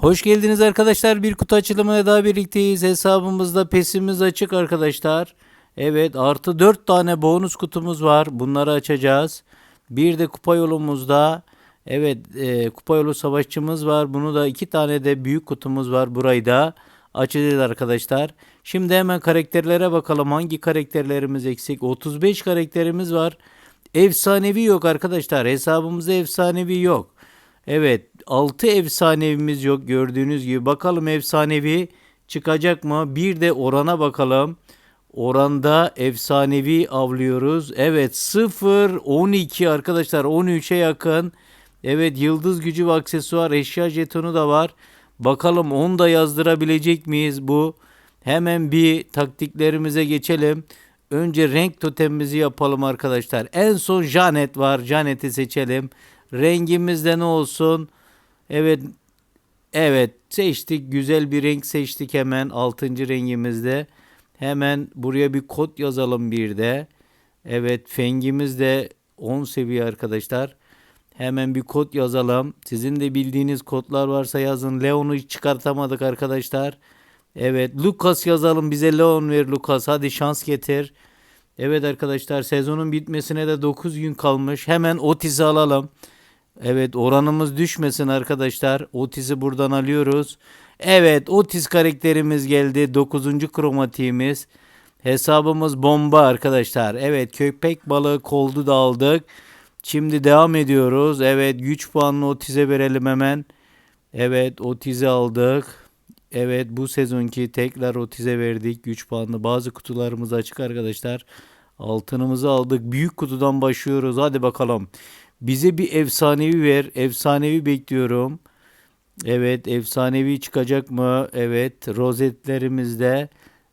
Hoş geldiniz arkadaşlar. Bir kutu açılımına daha birlikteyiz. Hesabımızda pesimiz açık arkadaşlar. Evet artı 4 tane bonus kutumuz var. Bunları açacağız. Bir de kupa yolumuzda. Evet e, kupa yolu savaşçımız var. Bunu da iki tane de büyük kutumuz var. Burayı da açacağız arkadaşlar. Şimdi hemen karakterlere bakalım. Hangi karakterlerimiz eksik? 35 karakterimiz var. Efsanevi yok arkadaşlar. Hesabımızda efsanevi yok. Evet 6 efsanevimiz yok gördüğünüz gibi. Bakalım efsanevi çıkacak mı? Bir de orana bakalım. Oranda efsanevi avlıyoruz. Evet 0 12 arkadaşlar 13'e yakın. Evet yıldız gücü ve aksesuar eşya jetonu da var. Bakalım onu da yazdırabilecek miyiz bu? Hemen bir taktiklerimize geçelim. Önce renk totemimizi yapalım arkadaşlar. En son Janet var. Janet'i seçelim. Rengimiz de ne olsun? Evet. Evet seçtik. Güzel bir renk seçtik hemen. Altıncı rengimizde. Hemen buraya bir kod yazalım bir de. Evet fengimiz de 10 seviye arkadaşlar. Hemen bir kod yazalım. Sizin de bildiğiniz kodlar varsa yazın. Leon'u hiç çıkartamadık arkadaşlar. Evet Lucas yazalım bize Leon ver Lucas. Hadi şans getir. Evet arkadaşlar sezonun bitmesine de 9 gün kalmış. Hemen Otis'i alalım. Evet oranımız düşmesin arkadaşlar. Otis'i buradan alıyoruz. Evet Otis karakterimiz geldi. 9. kromatiğimiz. Hesabımız bomba arkadaşlar. Evet köpek balığı koldu da aldık. Şimdi devam ediyoruz. Evet güç puanını Otis'e verelim hemen. Evet Otis'i aldık. Evet bu sezonki tekrar Otis'e verdik güç puanını. Bazı kutularımız açık arkadaşlar. Altınımızı aldık. Büyük kutudan başlıyoruz. Hadi bakalım. Bize bir efsanevi ver. Efsanevi bekliyorum. Evet efsanevi çıkacak mı? Evet rozetlerimizde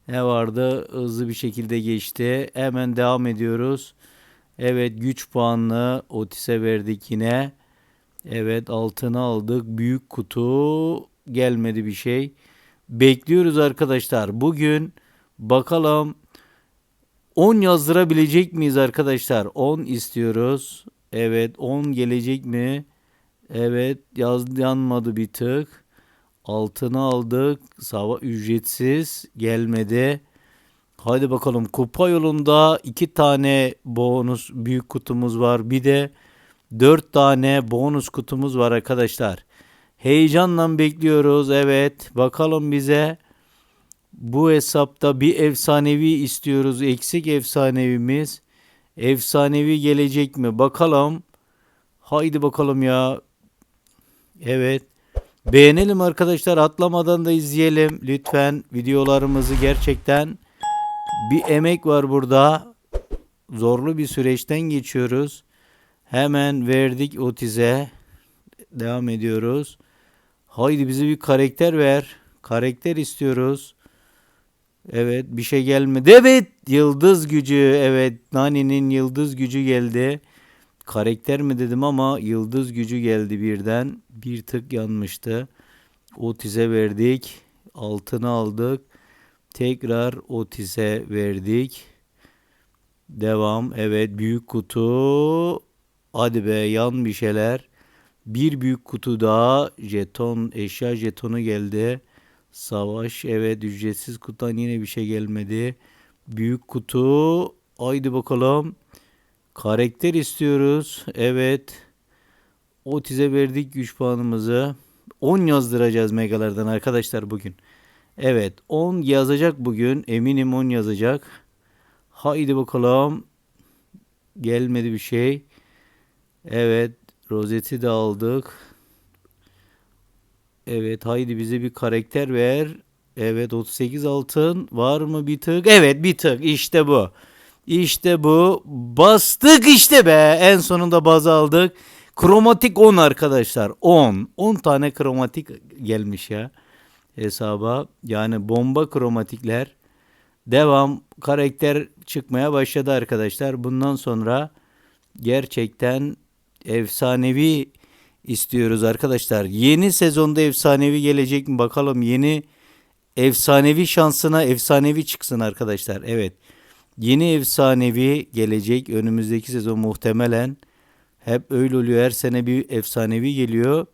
ne vardı? Hızlı bir şekilde geçti. Hemen devam ediyoruz. Evet güç puanını Otis'e verdik yine. Evet altını aldık. Büyük kutu gelmedi bir şey. Bekliyoruz arkadaşlar. Bugün bakalım 10 yazdırabilecek miyiz arkadaşlar? 10 istiyoruz. Evet 10 gelecek mi? Evet yaz yanmadı bir tık. Altını aldık. Sava ücretsiz gelmedi. Hadi bakalım kupa yolunda iki tane bonus büyük kutumuz var. Bir de dört tane bonus kutumuz var arkadaşlar. Heyecanla bekliyoruz. Evet bakalım bize bu hesapta bir efsanevi istiyoruz. Eksik efsanevimiz. Efsanevi gelecek mi? Bakalım. Haydi bakalım ya. Evet. Beğenelim arkadaşlar. Atlamadan da izleyelim. Lütfen videolarımızı gerçekten bir emek var burada. Zorlu bir süreçten geçiyoruz. Hemen verdik Otiz'e. Devam ediyoruz. Haydi bize bir karakter ver. Karakter istiyoruz. Evet bir şey gelmedi. Evet yıldız gücü. Evet Nani'nin yıldız gücü geldi. Karakter mi dedim ama yıldız gücü geldi birden. Bir tık yanmıştı. Otiz'e verdik. Altını aldık. Tekrar Otiz'e verdik. Devam. Evet büyük kutu. Hadi be yan bir şeyler. Bir büyük kutu daha jeton eşya jetonu geldi. Savaş evet ücretsiz kutudan yine bir şey gelmedi. Büyük kutu. Haydi bakalım. Karakter istiyoruz. Evet. Otiz'e verdik güç puanımızı. 10 yazdıracağız megalardan arkadaşlar bugün. Evet 10 yazacak bugün. Eminim 10 yazacak. Haydi bakalım. Gelmedi bir şey. Evet. Rozeti de aldık. Evet haydi bize bir karakter ver. Evet 38 altın var mı bir tık? Evet bir tık işte bu. İşte bu. Bastık işte be. En sonunda baz aldık. Kromatik 10 arkadaşlar. 10. 10 tane kromatik gelmiş ya hesaba. Yani bomba kromatikler. Devam karakter çıkmaya başladı arkadaşlar. Bundan sonra gerçekten efsanevi istiyoruz arkadaşlar. Yeni sezonda efsanevi gelecek mi bakalım. Yeni efsanevi şansına efsanevi çıksın arkadaşlar. Evet. Yeni efsanevi gelecek önümüzdeki sezon muhtemelen. Hep öyle oluyor. Her sene bir efsanevi geliyor.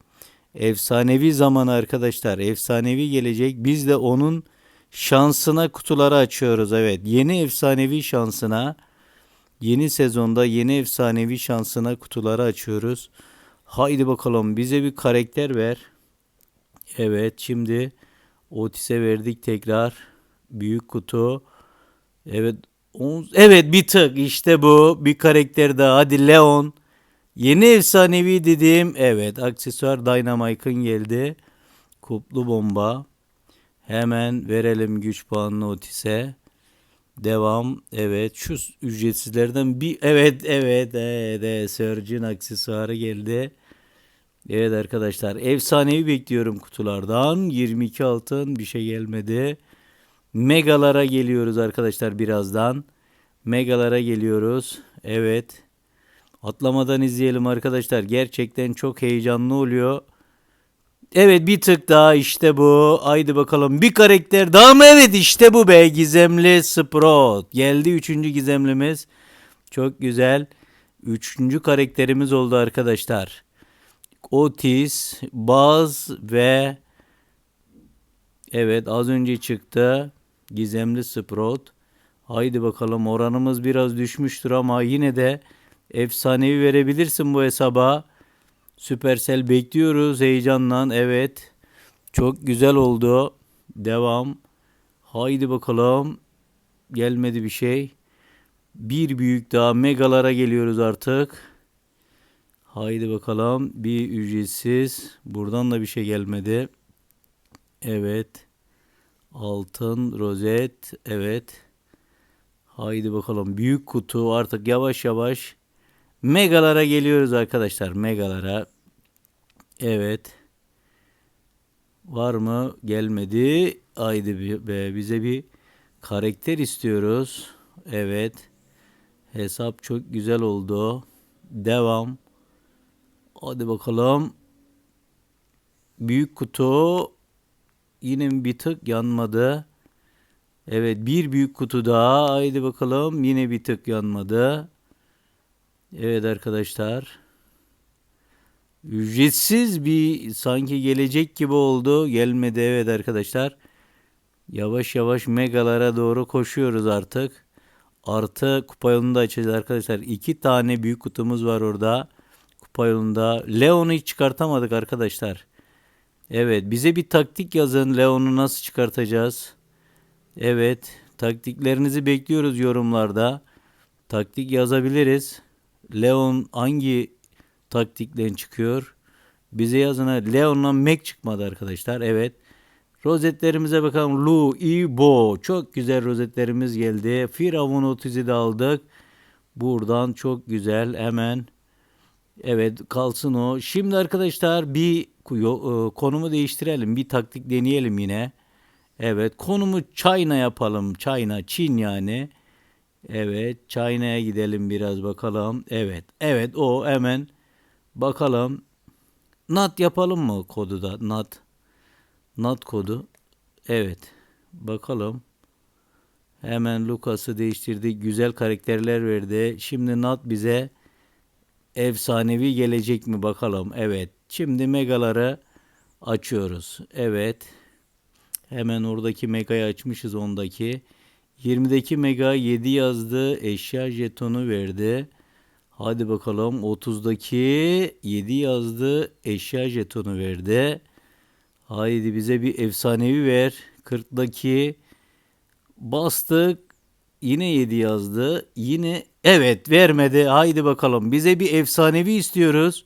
Efsanevi zaman arkadaşlar. Efsanevi gelecek. Biz de onun şansına kutuları açıyoruz. Evet. Yeni efsanevi şansına yeni sezonda yeni efsanevi şansına kutuları açıyoruz. Haydi bakalım bize bir karakter ver. Evet şimdi Otis'e verdik tekrar. Büyük kutu. Evet. on- Evet bir tık işte bu. Bir karakter daha. Hadi Leon. Yeni efsanevi dediğim evet aksesuar Dynamike'ın geldi. Kuplu bomba. Hemen verelim güç puanını Otis'e. Devam. Evet şu ücretsizlerden bir evet evet evet, evet. Surge'ın aksesuarı geldi. Evet arkadaşlar efsanevi bekliyorum kutulardan. 22 altın bir şey gelmedi. Megalara geliyoruz arkadaşlar birazdan. Megalara geliyoruz. Evet. Atlamadan izleyelim arkadaşlar. Gerçekten çok heyecanlı oluyor. Evet bir tık daha işte bu. Haydi bakalım bir karakter daha mı? Evet işte bu be. Gizemli Sprout. Geldi üçüncü gizemlimiz. Çok güzel. Üçüncü karakterimiz oldu arkadaşlar. Otis, Buzz ve evet az önce çıktı. Gizemli Sprout. Haydi bakalım oranımız biraz düşmüştür ama yine de efsanevi verebilirsin bu hesaba. Supercell bekliyoruz heyecanla. Evet. Çok güzel oldu. Devam. Haydi bakalım. Gelmedi bir şey. Bir büyük daha megalara geliyoruz artık. Haydi bakalım. Bir ücretsiz. Buradan da bir şey gelmedi. Evet. Altın rozet. Evet. Haydi bakalım. Büyük kutu artık yavaş yavaş megalara geliyoruz arkadaşlar. Megalara. Evet. Var mı? Gelmedi. Haydi be bize bir karakter istiyoruz. Evet. Hesap çok güzel oldu. Devam. Hadi bakalım. Büyük kutu yine bir tık yanmadı. Evet bir büyük kutu daha. Haydi bakalım yine bir tık yanmadı. Evet arkadaşlar. Ücretsiz bir sanki gelecek gibi oldu. Gelmedi evet arkadaşlar. Yavaş yavaş megalara doğru koşuyoruz artık. Artı kupa yolunu da açacağız arkadaşlar. İki tane büyük kutumuz var orada. Kupa yolunda. Leon'u hiç çıkartamadık arkadaşlar. Evet bize bir taktik yazın. Leon'u nasıl çıkartacağız? Evet taktiklerinizi bekliyoruz yorumlarda. Taktik yazabiliriz. Leon hangi taktikten çıkıyor? Bize yazın. ha. Leon'la Mac çıkmadı arkadaşlar. Evet. Rozetlerimize bakalım. Lu, Ibo. Çok güzel rozetlerimiz geldi. Firavun 30'u da aldık. Buradan çok güzel. Hemen. Evet kalsın o. Şimdi arkadaşlar bir e, konumu değiştirelim. Bir taktik deneyelim yine. Evet konumu China yapalım. China, Çin yani. Evet China'ya gidelim biraz bakalım. Evet evet o hemen bakalım. NAT yapalım mı kodu da NAT. NAT kodu. Evet bakalım. Hemen Lucas'ı değiştirdik. Güzel karakterler verdi. Şimdi NAT bize efsanevi gelecek mi bakalım. Evet. Şimdi megaları açıyoruz. Evet. Hemen oradaki megayı açmışız ondaki. 20'deki mega 7 yazdı. Eşya jetonu verdi. Hadi bakalım 30'daki 7 yazdı. Eşya jetonu verdi. Haydi bize bir efsanevi ver. 40'daki bastık. Yine 7 yazdı. Yine evet vermedi. Haydi bakalım bize bir efsanevi istiyoruz.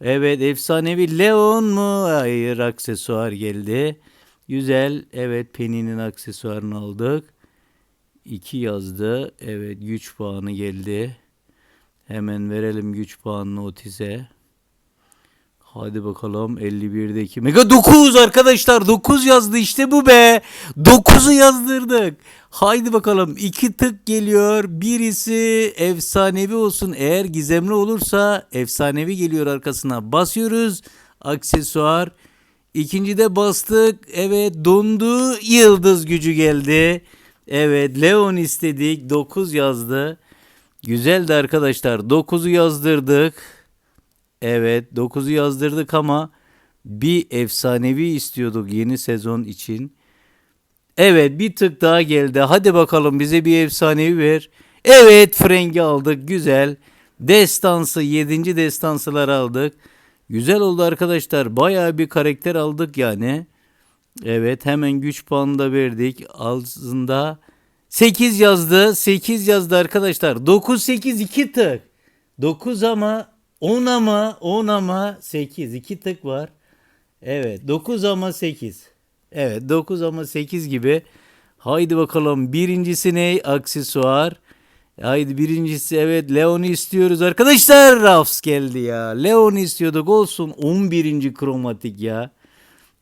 Evet efsanevi Leon mu? Hayır aksesuar geldi. Güzel. Evet Penny'nin aksesuarını aldık. 2 yazdı. Evet güç puanı geldi. Hemen verelim güç puanını Otis'e. Hadi bakalım 51'deki Mega 9 arkadaşlar 9 yazdı işte bu be. 9'u yazdırdık. Haydi bakalım 2 tık geliyor. Birisi efsanevi olsun. Eğer gizemli olursa efsanevi geliyor arkasına. Basıyoruz. Aksesuar. İkinci de bastık. Evet dondu. Yıldız gücü geldi. Evet Leon istedik. 9 yazdı. Güzeldi arkadaşlar. 9'u yazdırdık. Evet 9'u yazdırdık ama bir efsanevi istiyorduk yeni sezon için. Evet bir tık daha geldi. Hadi bakalım bize bir efsanevi ver. Evet Frank'i aldık. Güzel. Destansı 7. destansıları aldık. Güzel oldu arkadaşlar. Bayağı bir karakter aldık yani. Evet hemen güç puanı da verdik. Ağzında 8 yazdı. 8 yazdı arkadaşlar. 9 8 2 tık. 9 ama 10 ama 10 ama 8 2 tık var. Evet 9 ama 8. Evet 9 ama 8 gibi. Haydi bakalım birincisi ne? Aksesuar. Haydi birincisi evet Leon'u istiyoruz arkadaşlar. Rafs geldi ya. Leon'u istiyorduk olsun 11. kromatik ya.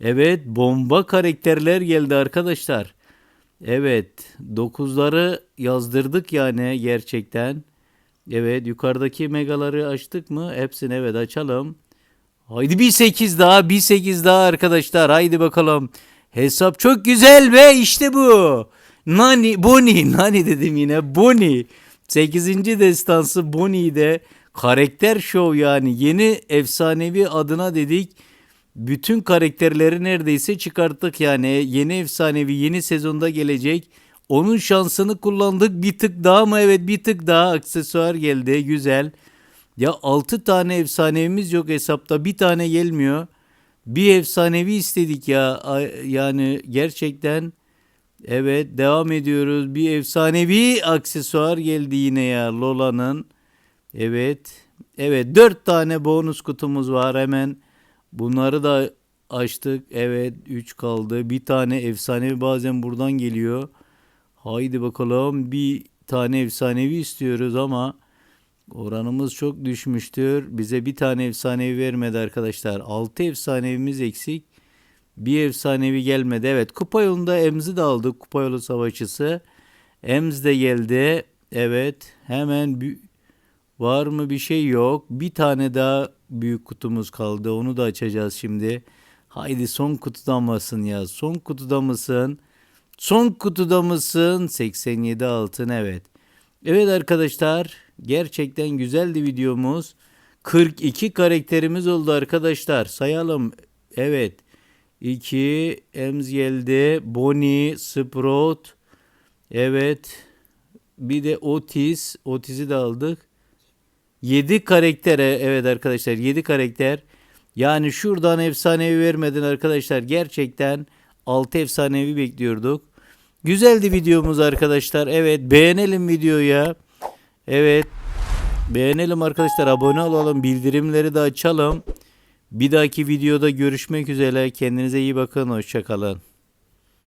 Evet bomba karakterler geldi arkadaşlar. Evet 9'ları yazdırdık yani gerçekten. Evet yukarıdaki megaları açtık mı? Hepsini evet açalım. Haydi bir 8 daha bir 8 daha arkadaşlar haydi bakalım. Hesap çok güzel ve işte bu. Nani, Bonnie, Nani dedim yine Bonnie. 8. destansı Bonnie'de karakter show yani yeni efsanevi adına dedik. Bütün karakterleri neredeyse çıkarttık yani yeni efsanevi yeni sezonda gelecek. Onun şansını kullandık bir tık daha mı evet bir tık daha aksesuar geldi güzel. Ya 6 tane efsanevimiz yok hesapta bir tane gelmiyor. Bir efsanevi istedik ya yani gerçekten evet devam ediyoruz. Bir efsanevi aksesuar geldi yine ya Lola'nın. Evet evet 4 tane bonus kutumuz var hemen bunları da açtık. Evet 3 kaldı bir tane efsanevi bazen buradan geliyor. Haydi bakalım bir tane efsanevi istiyoruz ama oranımız çok düşmüştür. Bize bir tane efsanevi vermedi arkadaşlar. 6 efsanevimiz eksik. Bir efsanevi gelmedi. Evet kupa yolunda Emz'i de aldık. Kupa yolu savaşçısı. Emz de geldi. Evet hemen var mı bir şey yok. Bir tane daha büyük kutumuz kaldı. Onu da açacağız şimdi. Haydi son kutuda mısın ya? Son kutuda mısın? Son kutuda mısın? 87 altın evet. Evet arkadaşlar gerçekten güzeldi videomuz. 42 karakterimiz oldu arkadaşlar. Sayalım. Evet. 2 Ems geldi. Bonnie, Sprout. Evet. Bir de Otis. Otis'i de aldık. 7 karaktere evet arkadaşlar 7 karakter. Yani şuradan efsanevi vermedin arkadaşlar. Gerçekten 6 efsanevi bekliyorduk. Güzeldi videomuz arkadaşlar. Evet beğenelim videoya. Evet. Beğenelim arkadaşlar. Abone olalım. Bildirimleri de açalım. Bir dahaki videoda görüşmek üzere. Kendinize iyi bakın. Hoşçakalın.